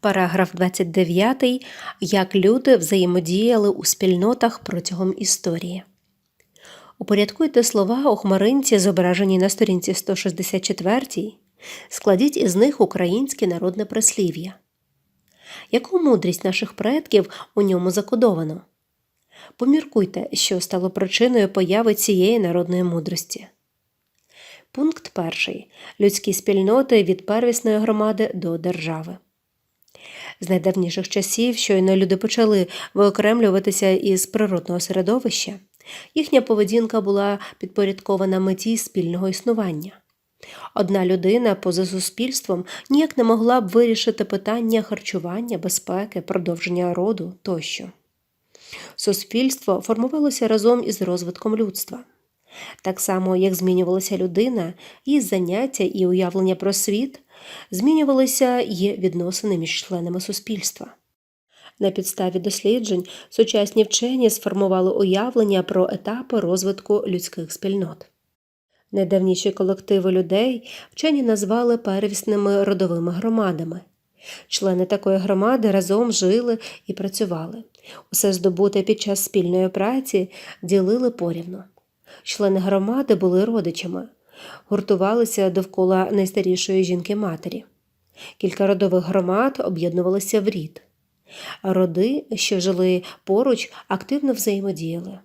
Параграф 29. Як люди взаємодіяли у спільнотах протягом історії. Упорядкуйте слова у хмаринці, зображені на сторінці 164. Складіть із них українське народне прислів'я. Яку мудрість наших предків у ньому закодовано? Поміркуйте, що стало причиною появи цієї народної мудрості. Пункт перший. Людські спільноти від первісної громади до держави. З найдавніших часів, щойно люди почали виокремлюватися із природного середовища, їхня поведінка була підпорядкована меті спільного існування. Одна людина поза суспільством ніяк не могла б вирішити питання харчування, безпеки, продовження роду тощо. Суспільство формувалося разом із розвитком людства. Так само, як змінювалася людина, її заняття і уявлення про світ, змінювалися й відносини між членами суспільства. На підставі досліджень сучасні вчені сформували уявлення про етапи розвитку людських спільнот. Найдавніші колективи людей вчені назвали первісними родовими громадами. Члени такої громади разом жили і працювали. Усе здобуте під час спільної праці ділили порівну. Члени громади були родичами, гуртувалися довкола найстарішої жінки матері. Кілька родових громад об'єднувалися в рід. Роди, що жили поруч, активно взаємодіяли.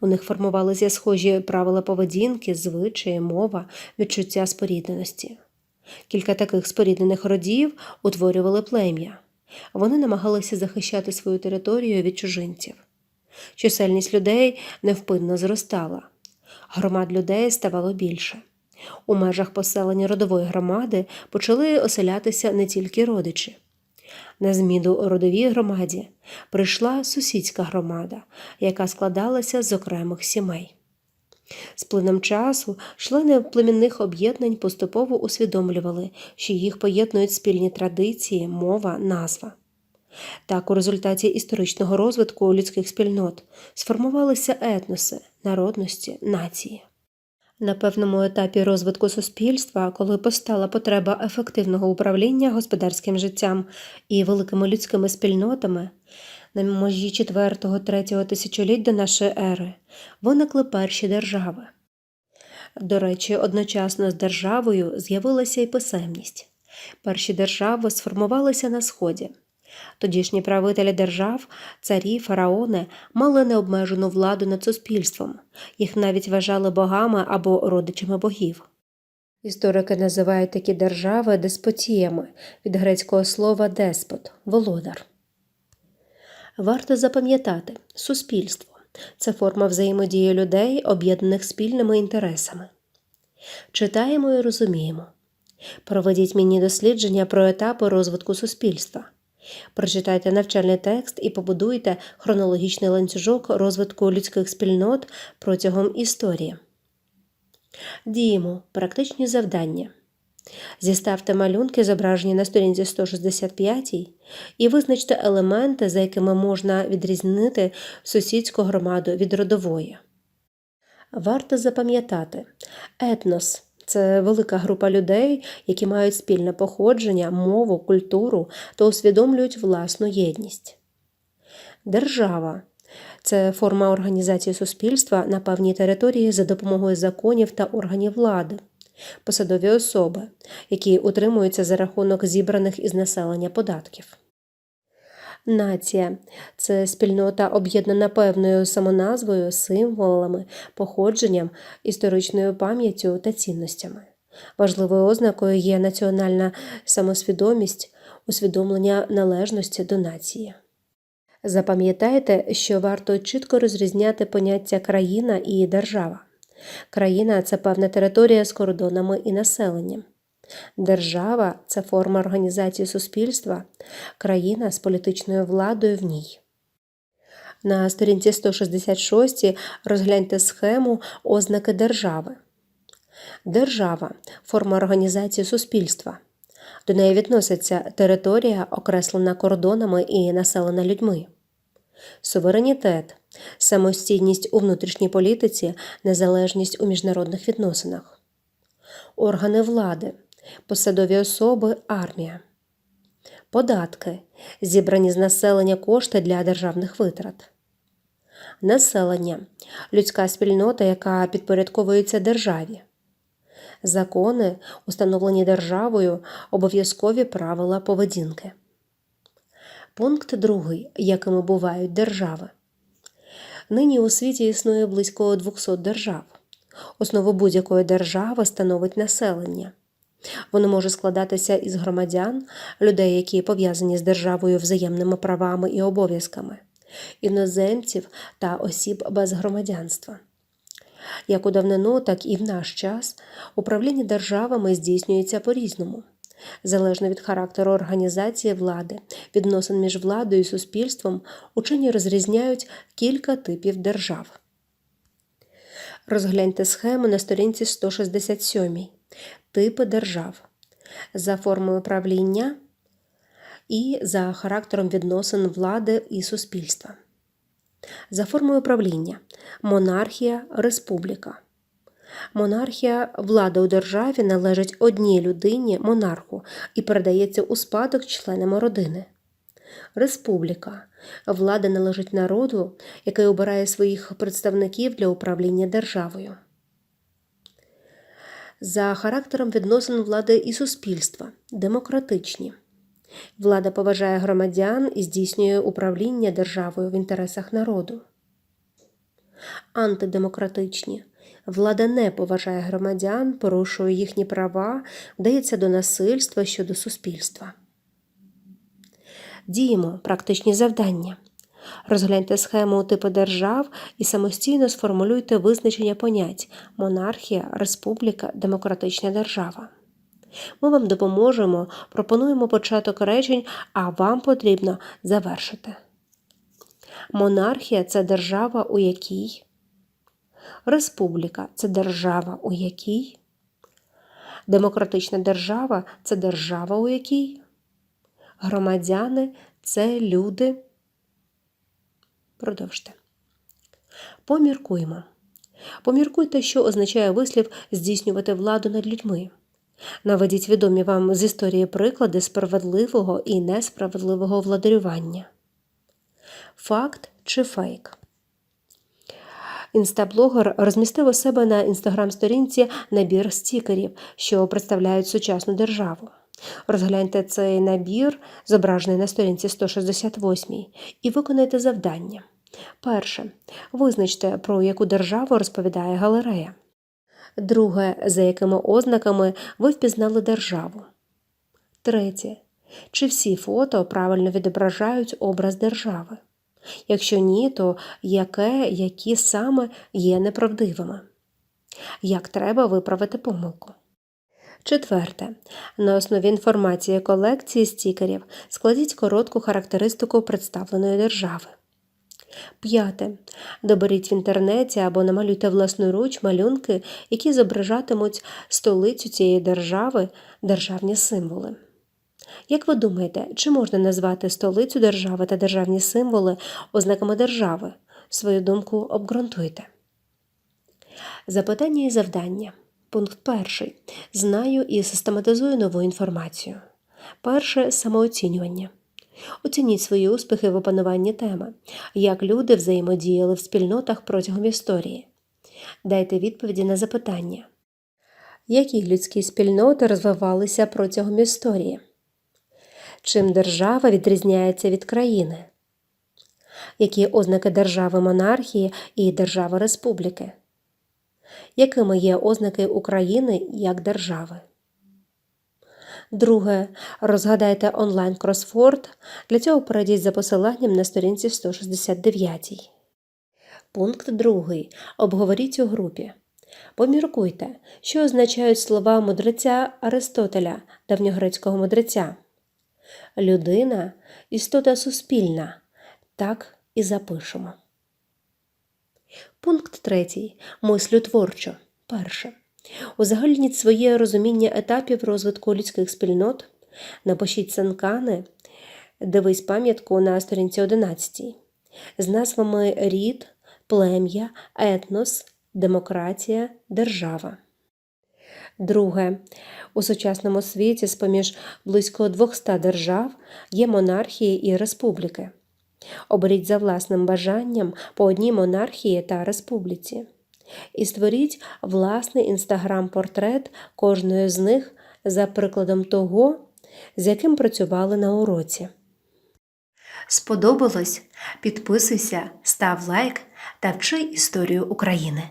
У них формувалися схожі правила поведінки, звичаї, мова, відчуття спорідненості. Кілька таких споріднених родів утворювали плем'я. Вони намагалися захищати свою територію від чужинців. Чисельність людей невпинно зростала. Громад людей ставало більше. У межах поселення родової громади почали оселятися не тільки родичі. На зміну родовій громаді прийшла сусідська громада, яка складалася з окремих сімей. З плином часу члени племінних об'єднань поступово усвідомлювали, що їх поєднують спільні традиції, мова, назва. Так, у результаті історичного розвитку людських спільнот сформувалися етноси, народності, нації. На певному етапі розвитку суспільства, коли постала потреба ефективного управління господарським життям і великими людськими спільнотами, на межі 4-3 тисячоліть до нашої ери виникли перші держави. До речі, одночасно з державою з'явилася і писемність. Перші держави сформувалися на Сході. Тодішні правителі держав, царі, фараони мали необмежену владу над суспільством, їх навіть вважали богами або родичами богів. Історики називають такі держави деспотіями від грецького слова деспот володар. Варто запам'ятати суспільство це форма взаємодії людей, об'єднаних спільними інтересами. Читаємо і розуміємо. Проведіть мені дослідження про етапи розвитку суспільства. Прочитайте навчальний текст і побудуйте хронологічний ланцюжок розвитку людських спільнот протягом історії. Діємо практичні завдання. Зіставте малюнки, зображені на сторінці 165, і визначте елементи, за якими можна відрізнити сусідську громаду від родової. Варто запам'ятати етнос це велика група людей, які мають спільне походження, мову, культуру та усвідомлюють власну єдність. Держава це форма організації суспільства на певній території за допомогою законів та органів влади, посадові особи, які утримуються за рахунок зібраних із населення податків. Нація це спільнота, об'єднана певною самоназвою, символами, походженням, історичною пам'яттю та цінностями. Важливою ознакою є національна самосвідомість, усвідомлення належності до нації. Запам'ятайте, що варто чітко розрізняти поняття країна і держава. Країна це певна територія з кордонами і населенням. Держава це форма організації суспільства, країна з політичною владою в ній. На сторінці 166 розгляньте схему ознаки держави. Держава форма організації суспільства. До неї відноситься територія, окреслена кордонами і населена людьми. Суверенітет самостійність у внутрішній політиці, незалежність у міжнародних відносинах. Органи влади посадові особи армія, Податки зібрані з населення кошти для державних витрат. Населення людська спільнота, яка підпорядковується державі. Закони, установлені державою, обов'язкові правила поведінки. Пункт 2. Якими бувають держави. Нині у світі існує близько 200 держав. Основу будь-якої держави становить населення. Воно може складатися із громадян, людей, які пов'язані з державою взаємними правами і обов'язками, іноземців та осіб без громадянства. Як у давнину, так і в наш час управління державами здійснюється по-різному. Залежно від характеру організації влади, відносин між владою і суспільством, учені розрізняють кілька типів держав. Розгляньте схему на сторінці 167. Типи держав за формою правління і за характером відносин влади і суспільства. За формою правління монархія, республіка. Монархія влада у державі належить одній людині монарху і передається у спадок членам родини. Республіка влада належить народу, який обирає своїх представників для управління державою. За характером відносин влади і суспільства демократичні. Влада поважає громадян і здійснює управління державою в інтересах народу. Антидемократичні. Влада не поважає громадян, порушує їхні права, вдається до насильства щодо суспільства. Діємо практичні завдання. Розгляньте схему типу держав і самостійно сформулюйте визначення понять монархія, республіка, демократична держава. Ми вам допоможемо, пропонуємо початок речень, а вам потрібно завершити. Монархія це держава, у якій. Республіка це держава, у якій. Демократична держава це держава, у якій. Громадяни це люди. Продовжте. Поміркуємо. Поміркуйте, що означає вислів здійснювати владу над людьми. Наведіть відомі вам з історії приклади справедливого і несправедливого владарювання. Факт чи фейк. Інстаблогер розмістив у себе на інстаграм-сторінці набір стікерів, що представляють сучасну державу. Розгляньте цей набір, зображений на сторінці 168, і виконайте завдання. Перше. Визначте, про яку державу розповідає галерея. Друге, за якими ознаками ви впізнали державу. Третє. Чи всі фото правильно відображають образ держави? Якщо ні, то яке, які саме є неправдивими? Як треба виправити помилку? Четверте. На основі інформації колекції стікерів складіть коротку характеристику представленої держави. П'яте. Доберіть в інтернеті або намалюйте власноруч малюнки, які зображатимуть столицю цієї держави, державні символи. Як ви думаєте, чи можна назвати столицю держави та державні символи ознаками держави? Свою думку обґрунтуйте. Запитання і завдання. Пункт перший. Знаю і систематизую нову інформацію. Перше самооцінювання. Оцініть свої успіхи в опануванні теми, як люди взаємодіяли в спільнотах протягом історії. Дайте відповіді на запитання. Які людські спільноти розвивалися протягом історії? Чим держава відрізняється від країни? Які ознаки держави монархії і держави республіки? Якими є ознаки України як держави? Друге. Розгадайте онлайн кросфорд. Для цього перейдіть за посиланням на сторінці 169. Пункт 2. Обговоріть у групі. Поміркуйте, що означають слова мудреця Аристотеля, давньогрецького мудреця. Людина істота суспільна. Так і запишемо. Пункт 3. Мислю творчо. Перше. Узагальніть своє розуміння етапів розвитку людських спільнот. Напишіть санкани, дивись пам'ятку на сторінці 11 з назвами рід, плем'я, етнос, демократія, держава. Друге. У сучасному світі з-поміж близько 200 держав є монархії і республіки. Оберіть за власним бажанням по одній монархії та республіці. І створіть власний інстаграм-портрет кожної з них за прикладом того, з яким працювали на уроці. Сподобалось? Підписуйся, став лайк та вчи історію України.